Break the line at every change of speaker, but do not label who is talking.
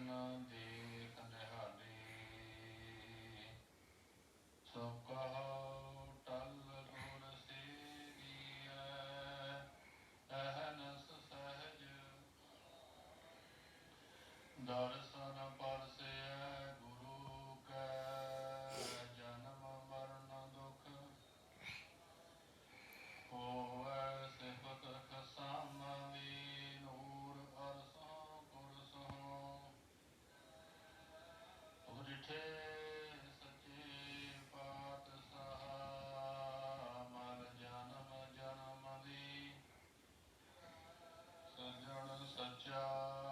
ਜਨ ਦੀ ਕੰਦਹਾਰੀ ਸਭ ਕਹੋ ਟਲ ਗੁਰ ਸੇਵੀਐ ਅਹਨਸ ਸਹਜ। ਦਰਸਨ ਪਰਸਿਐ cha